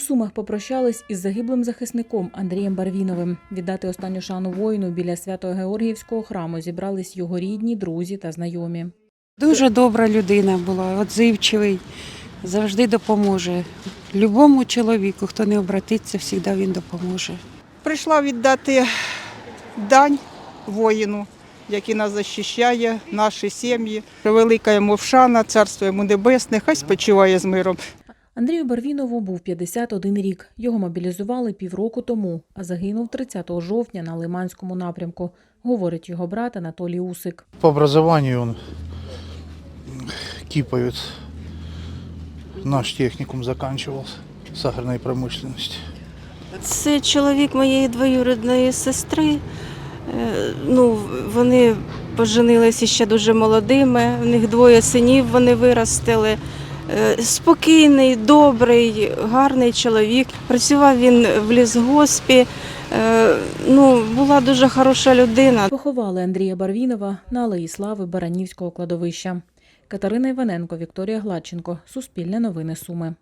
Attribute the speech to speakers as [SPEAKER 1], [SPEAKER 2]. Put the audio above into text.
[SPEAKER 1] Сумах попрощались із загиблим захисником Андрієм Барвіновим. Віддати останню шану воїну біля Свято-Георгіївського храму зібрались його рідні, друзі та знайомі.
[SPEAKER 2] Дуже добра людина була, отзивчивий, завжди допоможе. Любому чоловіку, хто не обратиться, завжди він допоможе.
[SPEAKER 3] Прийшла віддати дань воїну, який нас захищає, наші сім'ї. Велика йому вшана, царство йому небесне, хай спочиває з миром.
[SPEAKER 1] Андрію Барвінову був 51 рік. Його мобілізували півроку тому, а загинув 30 жовтня на Лиманському напрямку, говорить його брат Анатолій Усик.
[SPEAKER 4] По образованию он киповец. Наш техникум заканчивал сахарной промышленности.
[SPEAKER 5] Це чоловік моєї двоюрідної сестри. Е, Ну, вони поженилися ще дуже молодими. В них двоє синів вони виростили. Е, Спокійний, добрий, гарний чоловік. Працював він в лісгоспі. Е, Ну, була дуже хороша людина.
[SPEAKER 1] Поховали Андрія Барвінова на Алеї Слави Баранівського кладовища. Катерина Іваненко, Вікторія Гладченко. Суспільне новини Суми.